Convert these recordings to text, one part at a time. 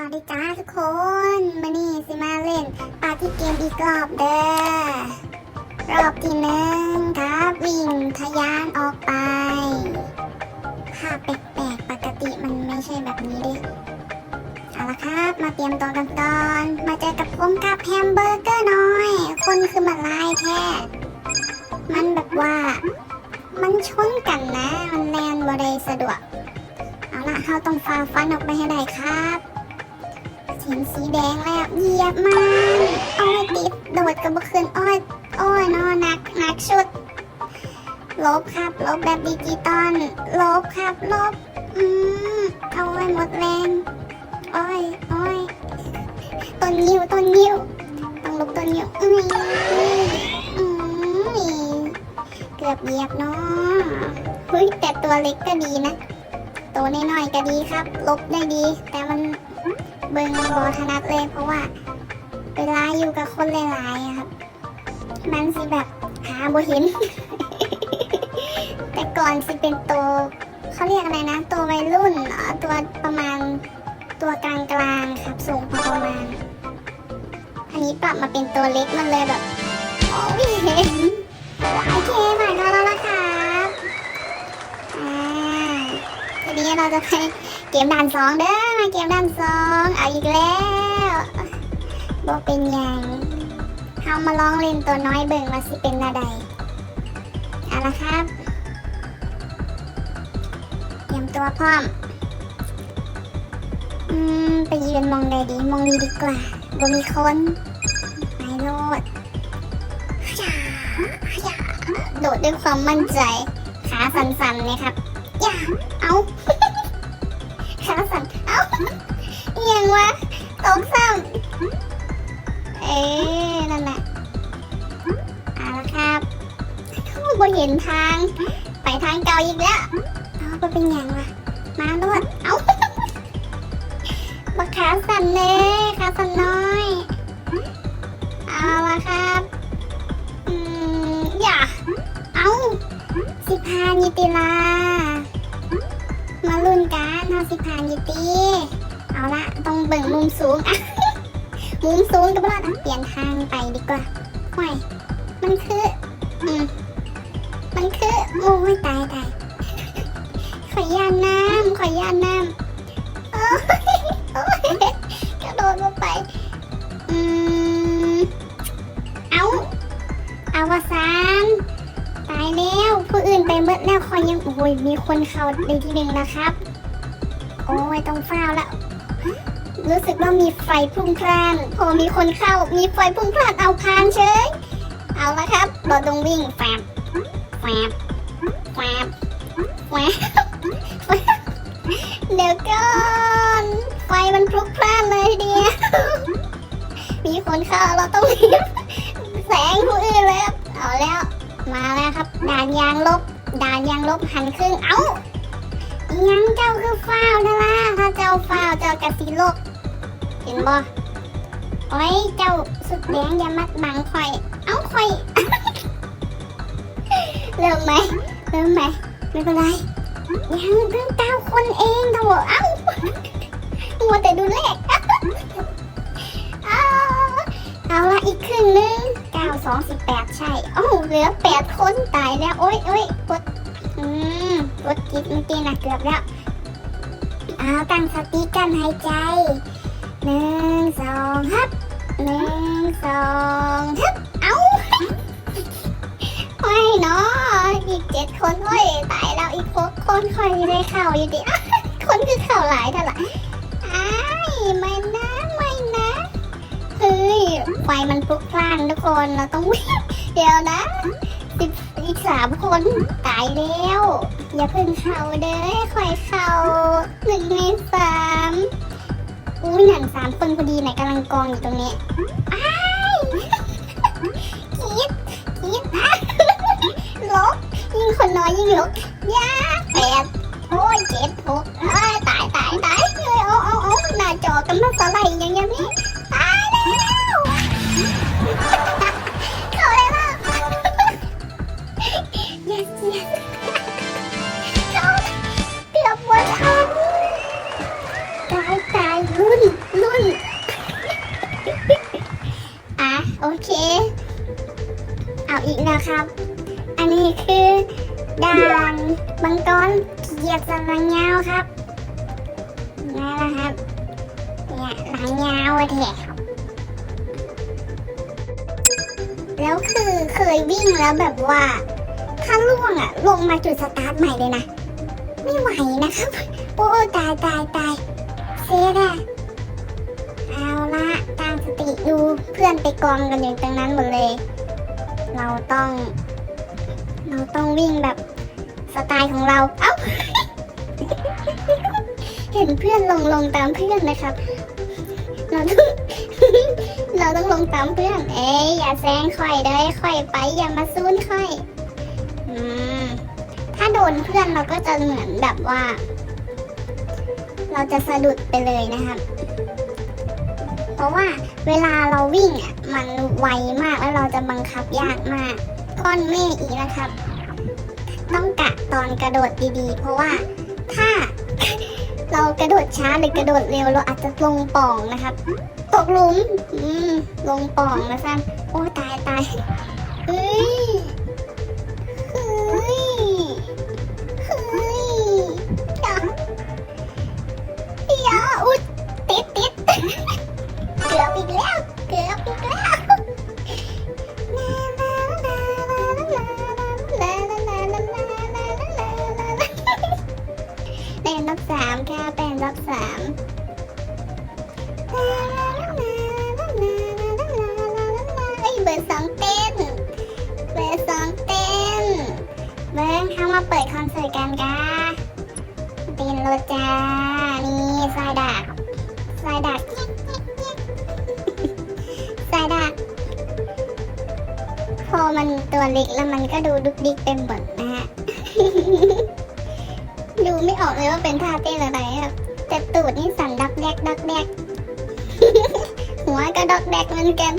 วัสดีจ้าทุกคนมานี่สิมาเล่นปาร์ตี้เกมอีกรอบเด้อรอบที่หนึ่งครับวิ่งทะยานออกไปภาพแปลกๆปกติมันไม่ใช่แบบนี้ดิเอาละครับ มาเตรียมตัวกันก่อนมาเจอกับผมกับแฮมเบอร์เกอร์น้อย คนคือมาลายแท้มันแบบว่า มันชนกันนะ มันแลนบริสะดวกเอาละเราต้องฝ่าฟันออกไปให้ได้ครับ เสียงสีแดงแล้วเหยียบมันอ้อยติดโดดกับบุคืนอ้อยอ้อยนอนักหนักชุด ลบครับลบแบบดิจิตอลลบครับลบอืมเอาไว้หมดแรงอ้อยอ้อยต้นยิวต้นยิวต้องลบต้นยิวอืมอืมเกือบเหยียบเนาะเฮ้ยแต่ตัวเล็กก็ดีนะ ตัวน้อยๆก็ดีครับ ลบได้ดีแต่มัน เบิ่งบอถนัดเลยเพราะว่าเวลาอยู่กับคนหลายๆครับ มันสิแบบหาบ่เห็น แต่ก่อนสิเป็นตัวเขาเรียกอะไรนะ ตัววัยรุ่นตัวประมาณตัวกลางๆครับสูงพอประมาณ อันนี้ปรับมาเป็นตัวเล็กมันเลยแบบโอ้ยเห็นโอเคผ่านแล้วละครับอ่าทีนี้เราจะไป เกมด่านสองเด้อมาเกมด่านสองเอาอีกแล้วบอกเป็นยังเรามาลองเล่นตัวน้อยเบิ่งว่าสิเป็นอะไรเอาละครับเตรียมตัวพร้อมอืมไปยืนมองใดดีมองนี้ดีกว่าบ่มีคนไปโลดอย่าอย่าโดดด้วยความมั่นใจขาสั่นๆเนี่ยครับอย่าเอา ยงวะตกซ้ำเอ๊นั่นแหละเอาละครับเขาบนเห็นทาง ไปทางเก่าอีกแล้วเอาไปเป็นอย่างวะมาด้วยเอาบักขาสั่นเลยขาสั่นน้อยเอาละครับอืมอย่าเอาสิพานิติลามาลุ้นกันเอาสิผานอยี่ตี เบิ่งมุมสูงอะมุมสูงก็บ่รอดอะเปลี่ยนทางไปดีกว่าห่วยมันคืออืมมันคือโอ้ยตายตายขอยยานน้ำขอยยานน้ำโอ้ยโอ้ยกระโดดลงไป อืมเอาอวสานตายแล้วผู้อื่นไปเบิดแล้วคอยยังโอ้ยมีคนเขาในที่หนึ่งนะครับ โอ้ยต้องเฝ้าแล้ว รู้สึกว่ามีไฟพุ่งพล่านพอมีคนเข้ามีไฟพุ่งพล่านเอาพานเฉย เอาละครับเราต้องวิ่งแฟบแฟบแฟบแฟบเดี๋ยวก่อนไฟมันพลุกพล่านเลยเดียวมีคนเข้าเราต้องรีบแสงผู้อื่นเลยเอาแล้ว มาแล้วครับ ด่านยางลบ ด่านยางลบหันครึ่งเอ้ายังเจ้าคือฟ้าวนะล่ะถ้าเจ้าฟ้าวเจ้ากะสีลบ ห็นบ่โอ้ยเจ้าสุดแดงอย่ามัดบังข่อย เอ้าข่อย เริ่มไหมเริ่มไหมไม่เป็นไรยังเพิ่งเก้าคนเองเถอะเอ้ามัวแต่ดูเลขเอาเอาละอีกครึ่งนึงเก้าสองสิบแปดใช่โอ้เหลือแปดคนตายแล้ว โอ้ยโอ้ยกดอืมกดกิดเมื่อกี้นะเกือบแล้ว เอาตั้งสติกันหายใจ หนึ่งสองฮับหนึ่งสองฮับเอาไม่เนาะอีกเจ็ดคนโอ้ยตายแล้วอีกหกคนคอยได้เข่าอยู่ดิคนคือเข่าหลายเท่าไหร่อ้ายไม่นะไม่นะเฮ้ยไฟมันพลุกพล่านทุกคนเราต้องวิ่งเดี๋ยวนะสิบอีกสามคนตายแล้ว อย่าเพิ่งเข่าเด้อคอยเข่าหนึ่งในสาม อุ้ยหนังสามคนพอดีไหนกำลังกองอยู่ตรงนี้อ้ายคิดคิดอะลบยิ่งคนน้อยยิ่งลบยาแปดโอ้ยเจ็ดหกเอ้ยตายตายตายเฮ้ยเอาเอาเอาหน้าจอกันมาสไลด์อย่างเงี้ยนี่ตายแล้วเขาได้แล้ว yes yes เขาเกือบหมดทันตายต รุ่นรุ่นอะโอเค เอาอีกแล้วครับ อันนี้คือด่านบังกรเกียรติสลังยาวครับนี่แหละครับเนี่ยหลังยาวแท้ครับแล้วคือเคยวิ่งแล้วแบบว่า ถ้าล่วงอะลงมาจุดสตาร์ทใหม่เลยนะ ไม่ไหวนะครับ โอ้ตายตายตาย เสียดอะเอาละตั้งสติดูเพื่อนไปกองกันอยู่ตรงนั้นหมดเลย เราต้อง เราต้องวิ่งแบบสไตล์ของเรา เอ้า เห็นเพื่อนลงลงตามเพื่อนนะครับ เราต้อง เราต้องลงตามเพื่อน เอ้ยอย่าแซงค่อยเด้อค่อยไปอย่ามาซูนค่อย อืม ถ้าโดนเพื่อนเราก็จะเหมือนแบบว่า เราจะสะดุดไปเลยนะครับ เพราะว่าเวลาเราวิ่งอะมันไวมากแล้วเราจะบังคับยากมากก้อนเมฆอีกนะครับ ต้องกะตอนกระโดดดีๆ เพราะว่าถ้าเรากระโดดช้าหรือกระโดดเร็วเราอาจจะลงป่องนะครับ ตกหลุม อืมลงป่องนะซันโอ้ตายตายเฮ้ย บอร์สองเต้น เบอร์สองเต้น เบิ้งเข้ามาเปิดคอนเสิร์ตกันกาเต้นรถจ้า นี่สายดักสายดักสายดักพอมันตัวเล็กแล้วมันก็ดูดุกดิกเป็นหมดนะฮะ ดูไม่ออกเลยว่าเป็นท่าเต้นอะไรครับแต่ตูดนี่สั่นดักแดกดักแดกหัวก็ดอกแดกเหมือนกัน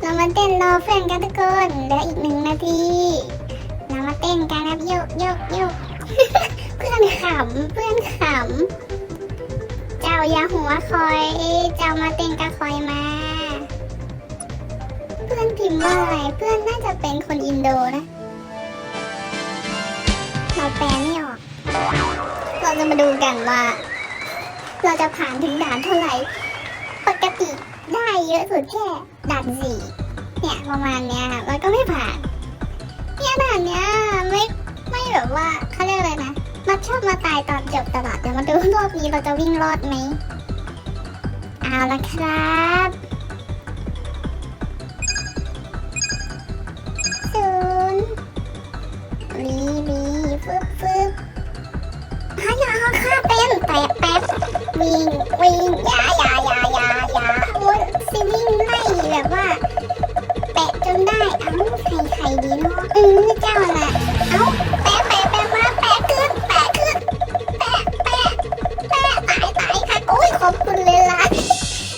เรามาเต้นรอเพื่อนกันทุกคนเหลืออีกหนึ่งนาที เรามาเต้นกันครับโยกโยกโยกเพื่อนขำเพื่อนขำ เจ้าอย่าหัวคอย เจ้ามาเต้นกับคอยมา เพื่อนพิมพ์ว่าอะไร เพื่อนน่าจะเป็นคนอินโดนะ เราแปลไม่ออก เราจะมาดูกันว่า เราจะผ่านถึงด่านเท่าไหร่ ปกติได้เยอะสุดแค่ ด่านสี่เนี่ยประมาณเนี้ยครับแล้วก็ไม่ผ่านเนี่ยด่านเนี้ยไม่ไม่แบบว่าเขาเรียกอะไรนะมาชอบมาตายตอนจบตลอดเดี๋ยวมาดูรอบนี้เราจะวิ่งรอดไหมเอาละครับศูนย์ลีลีฟึบฟึบฮะอย่าเอาค่าเป็นแปะแปะวิ่งวิ่งยายาอยาอยา แบบว่า แปะจนได้ เอ้าใครใครดีเนาะอือเจ้าน่ะเอ้าแปะแปะแปะมาแปะขึ้นแปะขึ้นแปะแปะแปะตายตายค่ะโอ้ยขอบคุณเลยล่ะ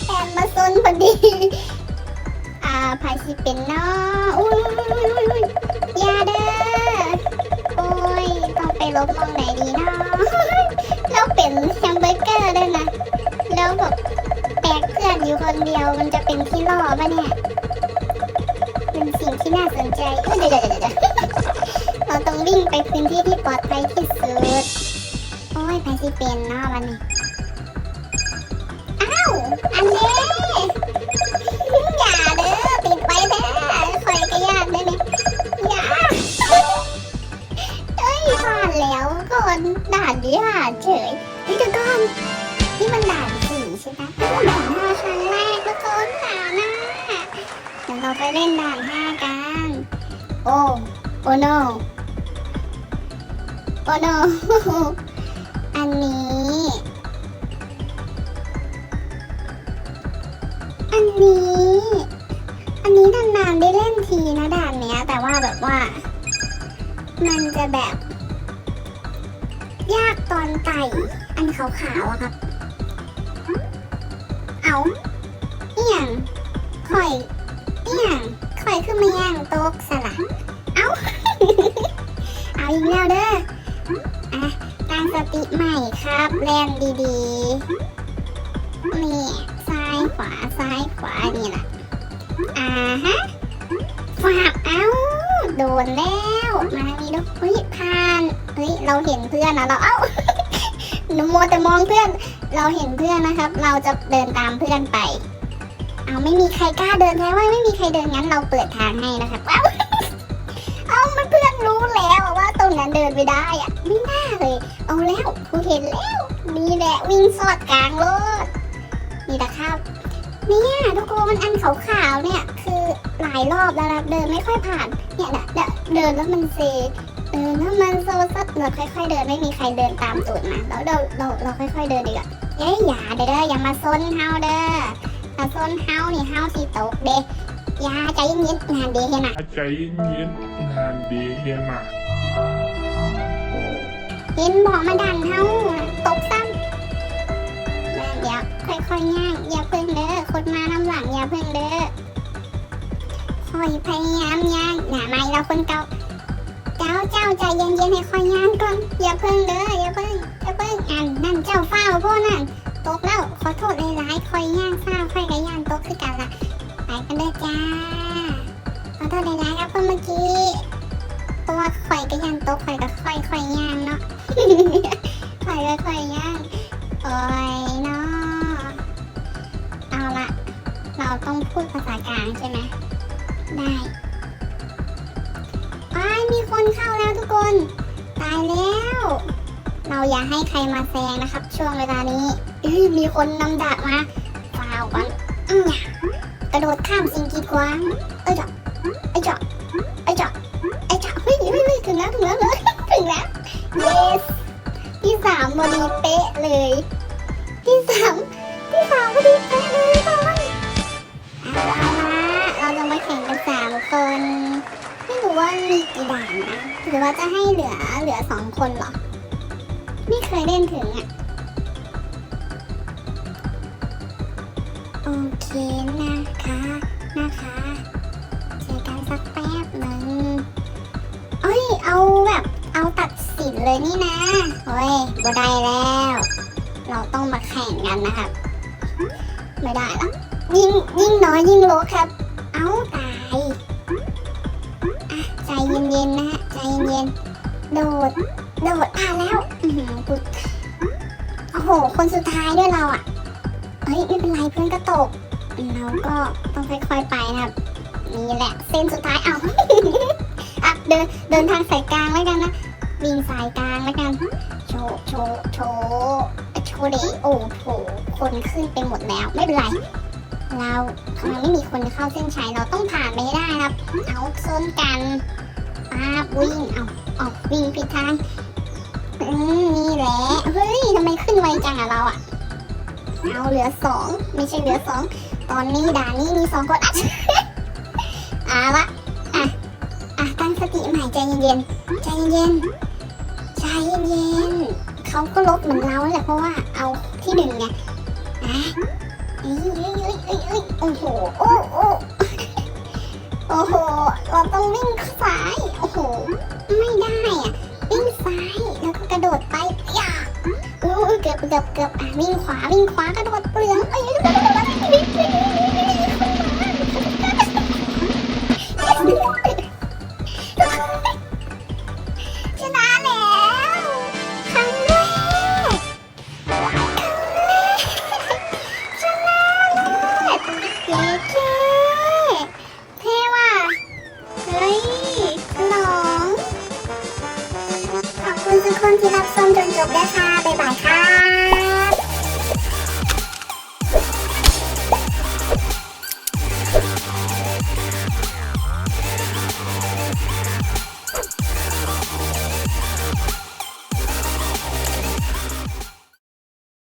แอนมาซนพอดี อ่าพายสิเป็นเนาะอุ้ยอยาเด้อโอ้ยต้องไปลบมองไหนดีเนาะ คนเดียวมันจะเป็นที่ล่อปะเนี่ยเป็นสิ่งที่น่าสนใจเดี๋ยวเดี๋ยวเดี๋ยวเราต้องวิ่งไปพื้นที่ที่ปลอดภัยที่สุด โอ้ยไปสิเป็นเนาะวันนี้ อ้าว อันเด้ โอ้ no โอ้ no อันนี้ อันนี้ อันนี้นานๆได้เล่นทีนะด่านเนี้ย แต่ว่าแบบว่า มันจะแบบ ยากตอนไต่อันขาวๆอะครับ เอาเอียงข่อยเอี่ยงคอยขึ้นมาย่างโต๊ะสลัด เอาอีกแล้วเด้ออะตั้งสติใหม่ครับแลนดีๆนี่ซ้ายขวาซ้ายขวานี่แหละอ่าฮะฝากเอ้าโดนแล้วมานี่ดูเฮ้ยผ่านเฮ้ยเราเห็นเพื่อนนะเราเอ้าหนูโมแต่มองเพื่อน เราเห็นเพื่อนนะครับ เราจะเดินตามเพื่อนไป เอาไม่มีใครกล้าเดินแท้ว่าไม่มีใครเดินงั้นเราเปิดทางให้นะครับเอ้าเอา เดินไม่ได้อะไม่น่าเลย เอาแล้วกูเห็นแล้วนี่แหละวิ่งสอดกลางรถนี่นะครับ เนี่ยทุกคนอันขาวๆเนี่ยคือหลายรอบแล้วนะเดินไม่ค่อยผ่านเนี่ยนะเดินเดินแล้วมันเซเดินแล้วมันโซซัดเราค่อย ๆ เดินไม่มีใครเดินตามตูดมาแล้วเราเราเราค่อย ๆ เดินดีกว่าเอ้ยอย่าเด้ออย่ามาซนเฮาเด้อถ้าซนเฮานี่เฮาสิตกเด้อ ย่าใจเย็นๆงานเด้เห็นน่ะใจเย็นๆงานดีเฮียมาเห็นบอกมาดันเฮาตกซ้ำแล้วเดี๋ยวค่อยๆย่างอย่าเพิ่งเด้อคนมาน้ำหลังอย่าเพิ่งเด้อคอยพยายามย่างหน้าไม่เราคนเก่าเจ้าเจ้าใจเย็นๆให้คอยย่างก่อนอย่าเพิ่งเด้ออย่าเพิ่งอย่าเพิ่งอันนั่นเจ้าเฝ้าพวกนั่นตกแล้วขอโทษหลายๆคอยย่างเฝ้าคอยกระย่างตกคือกันละ ไปกันเด้อจ้า ขอโทษหลายๆครับคนเมื่อกี้เพราะว่าคอยกระย่างตกคอยก็ค่อยค่อยย่างเนาะคอยก็ค่อยย่างโอ้ยเนาะเอาละเราต้องพูดภาษากลางใช่ไหมได้อ้มีคนเข้าแล้วทุกคน ตายแล้ว เราอย่าให้ใครมาแซงนะครับ ช่วงเวลานี้มีคนนำดาบมาฟาวกันอื้อ กระโดดข้ามสิ่งกีดขวางเอ้ยจาะไอ้เจาะไอ้เจาะไอ้เจาะเฮ้ยเฮ้ยเฮ้ยถึงแล้วถึงแล้วเลยถึงแล้ว yes ที่สามพอดีเป๊ะเลย ที่สามที่สามพอดีเป๊ะเลยทุกคนเอาละเราจะมาแข่งกันสามคนไม่รู้ว่ามีกี่ด่านนะหรือว่าจะให้เหลือเหลือสองคนหรอไม่เคยเล่นถึงอะโอเคนะ คะนะคะเจอกันสักแป๊บหนึ่งเอ้ยเอาแบบเอาตัดสินเลยนี่นะเฮ้ยบ่ได้แล้ว เราต้องมาแข่งกันนะครับ ไม่ได้และยิ่งยิ่งน้อยยิ่งลดครับ เอาตายใจเย็นๆนะฮะใจเย็นๆโดดโดดอะแล้วอือหือกูโอ้โห คนสุดท้ายด้วยเราอะเฮ้ยไม่เป็นไรเพื่อนก็ตก เราก็ต้องค่อยๆไปนะครับนี่แหละเส้นสุดท้ายเอาอะเดินเดินทางสายกลางแล้วกันนะวิ่งสายกลางแล้วกันโชว์โชว์โชว์โชว์ดิโอ้โหคนขึ้นไปหมดแล้วไม่เป็นไรเราทำไมไม่มีคนเข้าเส้นชัยเราต้องผ่านไปให้ได้ครับ เอาโซนกันป้าวิ่งเอาเอาวิ่งผิดทางอืมนี่แหละเฮ้ยทำไมขึ้นไวจังอะเราอะเอาเหลือสองไม่ใช่เหลือสอง ตอนนี้ด่านนี้มีสองคนอะเอาละอะอะตั้งสติใหม่ใจเย็นๆใจเย็นๆใจเย็นๆเขาก็ลบเหมือนเราแหละเพราะว่าเอาที่หนึ่งไงอะเอ้ยเอ้ยเอ้ยเอ้ยเอ้ยโอ้โหโอ้โอ้โอ้โหเราต้องวิ่งซ้ายโอ้โหไม่ได้อะวิ่งซ้ายแล้วก็กระโดดไปอย่า กือบเกือบเกือบอะวิ่งขวาวิ่งขวากระโดดเปลืองเอ้ย